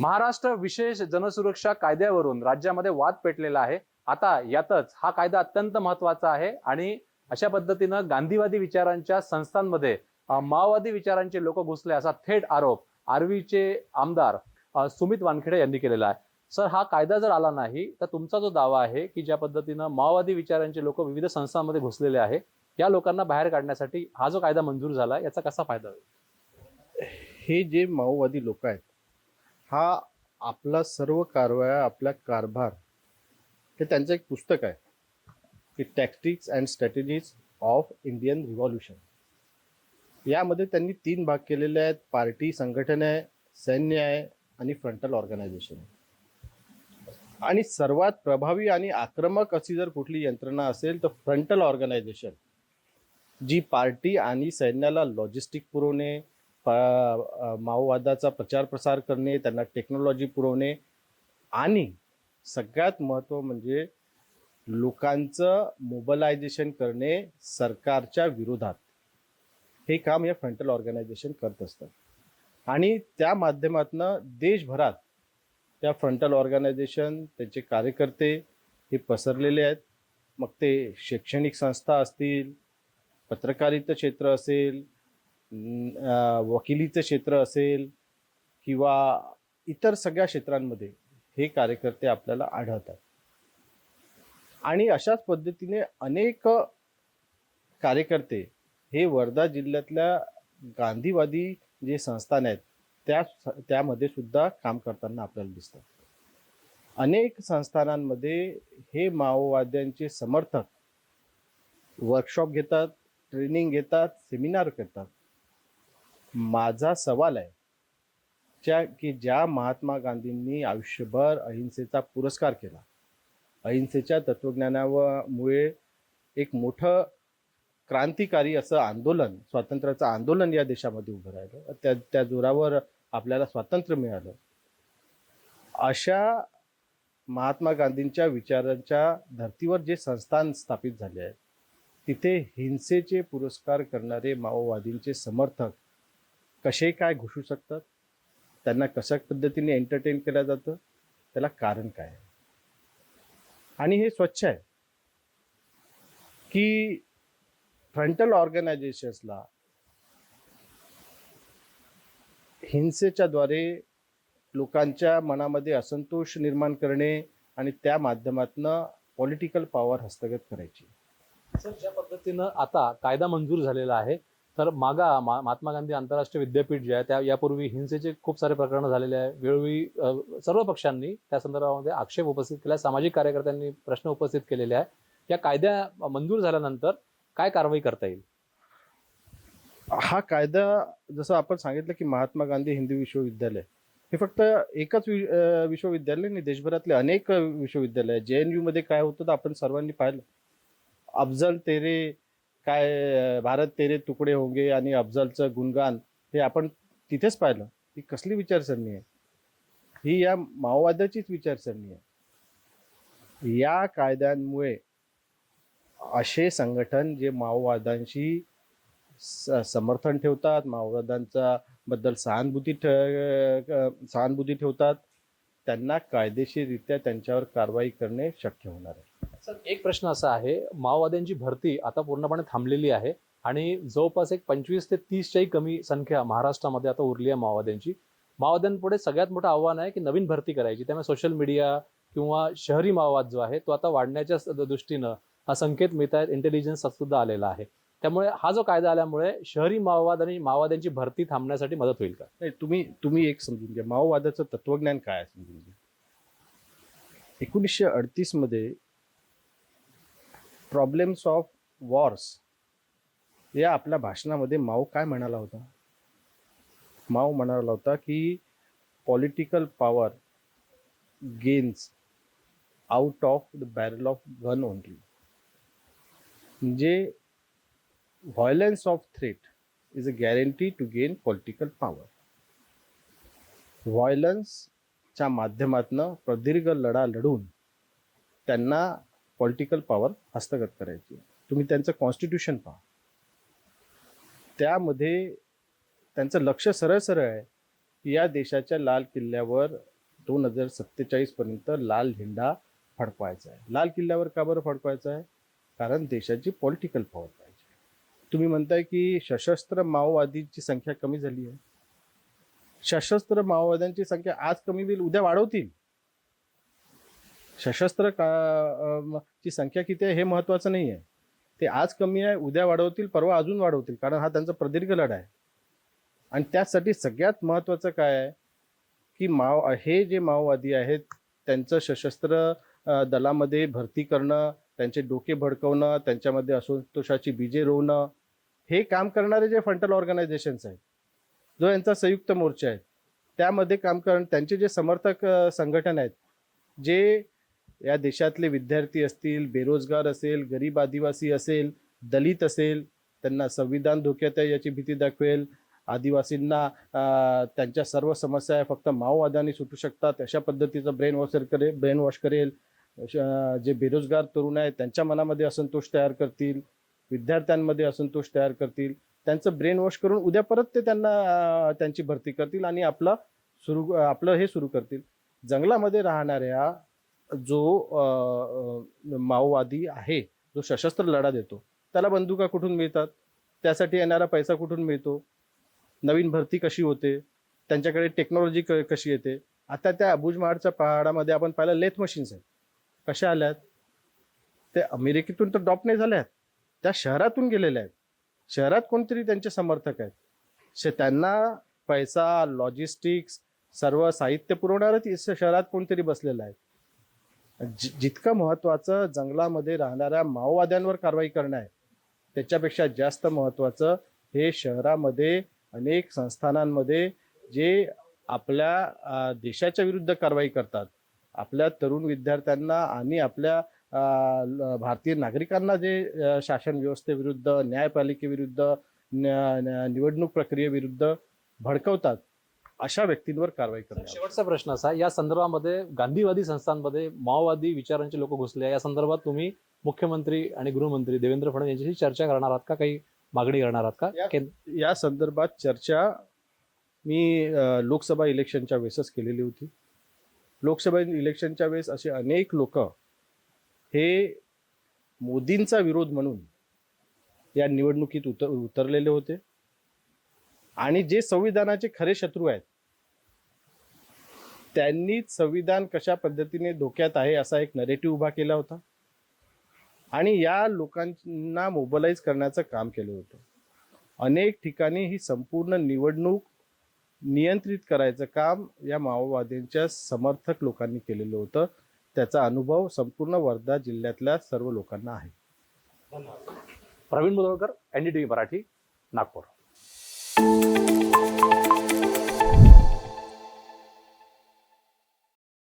महाराष्ट्र विशेष जनसुरक्षा कायद्यावरून राज्यामध्ये वाद पेटलेला आहे. आता यातच हा कायदा अत्यंत महत्त्वाचा आहे आणि अशा पद्धतीनं गांधीवादी विचारांच्या संस्थांमध्ये माओवादी विचारांचे लोक घुसले असा थेट आरोप आर्वीचे आमदार सुमित वानखेडे यांनी केलेला आहे. सर हा कायदा जर आला नाही तर तुमचा जो दावा आहे की ज्या पद्धतीनं माओवादी विचारांचे लोक विविध संस्थांमध्ये घुसलेले आहे या लोकांना बाहेर काढण्यासाठी हा जो कायदा मंजूर झाला याचा कसा फायदा होईल? हे जे माओवादी लोक आहेत हा आपला सर्व कारवाया आपला कारभार हे त्यांचं एक पुस्तक आहे. की tactics and strategies of Indian revolution यामध्ये त्यांनी तीन भाग केलेले आहेत. पार्टी संघटन आहे सैन्य आहे आणि फ्रंटल ऑर्गनायझेशन आणि सर्वात प्रभावी आणि आक्रमक अशी जर कुठली यंत्रणा असेल तर फ्रंटल ऑर्गनायझेशन जी पार्टी आणि सैन्याला लॉजिस्टिक पुरवणे माओवादाचा प्रचार प्रसार करणे त्यांना टेक्नॉलॉजी पुरवणे आणि सगळ्यात महत्त्व म्हणजे लोकांचं मोबलायझेशन करणे सरकारच्या विरोधात. हे काम या फ्रंटल ऑर्गनायझेशन करत असतं. आणि त्या माध्यमातनं देशभरात त्या फ्रंटल ऑर्गनायझेशन त्यांचे कार्यकर्ते हे पसरलेले आहेत. मग ते शैक्षणिक संस्था असतील पत्रकारिता क्षेत्र असेल वकिलीचं क्षेत्र असेल किंवा इतर सगळ्या क्षेत्रांमध्ये हे कार्यकर्ते आपल्याला आढळतात. आणि अशाच पद्धतीने अनेक कार्यकर्ते हे वर्धा जिल्ह्यातल्या गांधीवादी जे संस्थान आहेत त्या त्यामध्ये सुद्धा काम करताना आपल्याला दिसतात. अनेक संस्थानांमध्ये हे माओवाद्यांचे समर्थक वर्कशॉप घेतात ट्रेनिंग घेतात सेमिनार करतात. माझा सवाल आहे ज्या की ज्या महात्मा गांधींनी आयुष्यभर अहिंसेचा पुरस्कार केला अहिंसेच्या तत्वज्ञानामुळे एक मोठं क्रांतिकारी असं आंदोलन स्वातंत्र्याचं आंदोलन या देशामध्ये उभं राहिलं त्या त्या जोरावर आपल्याला स्वातंत्र्य मिळालं. अशा महात्मा गांधींच्या विचारांच्या धर्तीवर जे संस्थान स्थापित झाले आहेत तिथे हिंसेचे पुरस्कार करणारे माओवादींचे समर्थक कसे काय घुसू शकतात त्यांना कशा पद्धतीने एंटरटेन केलं जातं त्याला कारण काय आहे? आणि हे स्वच्छ आहे की फ्रंटल ऑर्गनायझेशन्सला हिंसेच्या द्वारे लोकांच्या मनामध्ये असंतोष निर्माण करणे आणि त्या माध्यमातनं पॉलिटिकल पॉवर हस्तगत करायची. सर ज्या पद्धतीनं आता कायदा मंजूर झालेला आहे तर मागा मा- महात्मा गांधी आंतरराष्ट्रीय विद्यापीठ जे आहे त्या यापूर्वी हिंसेचे खूप सारे प्रकरणं झालेले आहे. वेळोवेळी सर्व पक्षांनी त्या संदर्भामध्ये आक्षेप उपस्थित केला सामाजिक कार्यकर्त्यांनी प्रश्न उपस्थित केलेले आहे. या कायद्या मंजूर झाल्यानंतर काय कारवाई करता येईल? हा कायदा जसं आपण सांगितलं की महात्मा गांधी हिंदी विश्वविद्यालय हे फक्त एकच विश्वविद्यालय नाही देशभरातले अनेक विश्वविद्यालय जे एन यू मध्ये काय होतं तर आपण सर्वांनी पाहिलं. अफजल तेरे काय भारत तेरे तुकडे होंगे आणि अफजलचं गुणगान हे आपण तिथेच पाहिलं. ही कसली विचारसरणी आहे? ही या माओवाद्याचीच विचारसरणी आहे. या कायद्यांमुळे असे संघटन जे माओवाद्यांशी स- समर्थन ठेवतात माओवाद्यांचा बद्दल सहानुभूती ठ- सहानुभूती ठेवतात त्यांना कायदेशीररित्या त्यांच्यावर कारवाई करणे शक्य होणार आहे. सर एक प्रश्न असा आहे माओवाद्यांची भरती आता पूर्णपणे थांबलेली आहे आणि जवळपास एक पंचवीस ते तीसच्याही कमी संख्या महाराष्ट्रामध्ये आता उरली आहे माओवाद्यांची. माओवाद्यांपुढे सगळ्यात मोठं आव्हान आहे की नवीन भरती करायची. त्यामुळे सोशल मीडिया किंवा शहरी माओवाद जो आहे तो आता वाढण्याच्या दृष्टीनं हा संकेत मिळत आहेत इंटेलिजन्स सुद्धा आलेला आहे. त्यामुळे हा जो कायदा आल्यामुळे शहरी माओवाद आणि माओवाद्यांची भरती थांबण्यासाठी मदत होईल का? नाही तुम्ही तुम्ही एक समजून घ्या. माओवादाचं तत्वज्ञान काय समजून घ्या. एकोणीसशे अडतीसमध्ये प्रॉब्लेम्स ऑफ वॉर्स या आपल्या भाषणामध्ये माऊ काय म्हणाला होता? माऊ म्हणाला होता की political power gains out of the barrel of gun only म्हणजे violence of threat is a guarantee to gain political power व्हायलन्सच्या माध्यमातनं प्रदीर्घ लढा लढून त्यांना पॉलिटिकल पॉवर हस्तगत करायची तुम्ही त्यांचं कॉन्स्टिट्यूशन पहा. त्यामध्ये त्यांचं लक्ष सरळ सरळ आहे की या देशाच्या लाल किल्ल्यावर दोन हजार सत्तेचाळीसपर्यंत लाल झेंडा फडकवायचा आहे. लाल किल्ल्यावर का बरं फडकवायचा आहे? कारण देशाची पॉलिटिकल पॉवर पाहिजे. तुम्ही म्हणताय की सशस्त्र माओवादीची संख्या कमी झाली आहे. सशस्त्र माओवाद्यांची संख्या आज कमी होईल उद्या वाढवतील. सशस्त्र का ची संख्या किती आहे हे महत्वाचं नाही आहे ते आज कमी आहे उद्या वाढवतील परवा अजून वाढवतील कारण हा त्यांचा प्रदीर्घ लढा आहे. आणि त्यासाठी सगळ्यात महत्वाचं काय आहे की माओ हे जे माओवादी आहेत त्यांचं सशस्त्र दलामध्ये भरती करणं त्यांचे डोके भडकवणं त्यांच्यामध्ये असंतोषाची बीजे रोवणं हे काम करणारे जे फंटल ऑर्गनायझेशन्स आहेत जो यांचा संयुक्त मोर्चा आहे त्यामध्ये काम करण त्यांचे जे समर्थक संघटन आहेत जे या देशातले विद्यार्थी असतील बेरोजगार असेल गरीब आदिवासी असेल दलित असेल त्यांना संविधान धोक्यात आहे याची भीती दाखवेल. आदिवासींना त्यांच्या सर्व समस्या फक्त माओवाद्यांनी सुटू शकतात अशा पद्धतीचं ब्रेन वॉश करेल. ब्रेन वॉश करेल जे बेरोजगार तरुण आहेत त्यांच्या मनामध्ये असंतोष तयार करतील विद्यार्थ्यांमध्ये असंतोष तयार करतील. त्यांचं ब्रेन वॉश करून उद्या परत ते त्यांना त्यांची भरती करतील आणि आपलं सुरू आपलं हे सुरू करतील. जंगलामध्ये राहणाऱ्या जो माओवादी आहे जो सशस्त्र लढा देतो त्याला बंदुका कुठून मिळतात? त्यासाठी येणारा पैसा कुठून मिळतो? नवीन भरती कशी होते? त्यांच्याकडे टेक्नॉलॉजी क कशी येते? आता त्या अबुजमाडच्या पहाडामध्ये आपण पाहिलं लेथ मशीन्स आहेत. कशा आल्यात? ते अमेरिकेतून तर डॉप नाही झाल्यात. त्या शहरातून गेलेल्या आहेत. शहरात कोणतरी त्यांचे समर्थक आहेत. शे- त्यांना पैसा लॉजिस्टिक्स सर्व साहित्य पुरवणारच शहरात कोणतरी बसलेलं आहे. जितकं महत्वाचं जंगलामध्ये राहणाऱ्या माओवाद्यांवर कारवाई करणं आहे त्याच्यापेक्षा जास्त महत्वाचं हे शहरामध्ये अनेक संस्थानांमध्ये जे आपल्या देशाच्या विरुद्ध कारवाई करतात. आपल्या तरुण विद्यार्थ्यांना आणि आपल्या ल- भारतीय नागरिकांना जे शासन व्यवस्थेविरुद्ध न्यायपालिकेविरुद्ध न्या- न्या- निवडणूक प्रक्रियेविरुद्ध भडकवतात अशा व्यक्तींवर कारवाई करणे. शेवटचा प्रश्न असा या संदर्भामध्ये गांधीवादी संस्थांमध्ये माओवादी विचारांचे लोक घुसले. या संदर्भात तुम्ही मुख्यमंत्री आणि गृहमंत्री देवेंद्र फडणवीस यांच्याशी चर्चा करणार आहात का काही मागणी करणार आहात का या- संदर्भात चर्चा मी लोकसभा इलेक्शनच्या वेळेसच केलेली होती लोकसभा इलेक्शनच्या वेळेस असे अनेक लोक हे मोदींचा विरोध म्हणून या निवडणुकीत उतर उतरलेले होते आणि जे संविधानाचे खरे शत्रू आहेत त्यांनीच संविधान कशा पद्धतीने धोक्यात आहे असा एक नरेटिव्ह उभा केला होता. आणि या लोकांना मोबलाईज करण्याचं काम केलं होतं. अनेक ठिकाणी ही संपूर्ण निवडणूक नियंत्रित करायचं काम या माओवाद्यांच्या समर्थक लोकांनी केलेलं होतं. त्याचा अनुभव संपूर्ण वर्धा जिल्ह्यातल्या सर्व लोकांना आहे. प्रवीण मुदळकर एनडीटीव्ही मराठी नागपूर.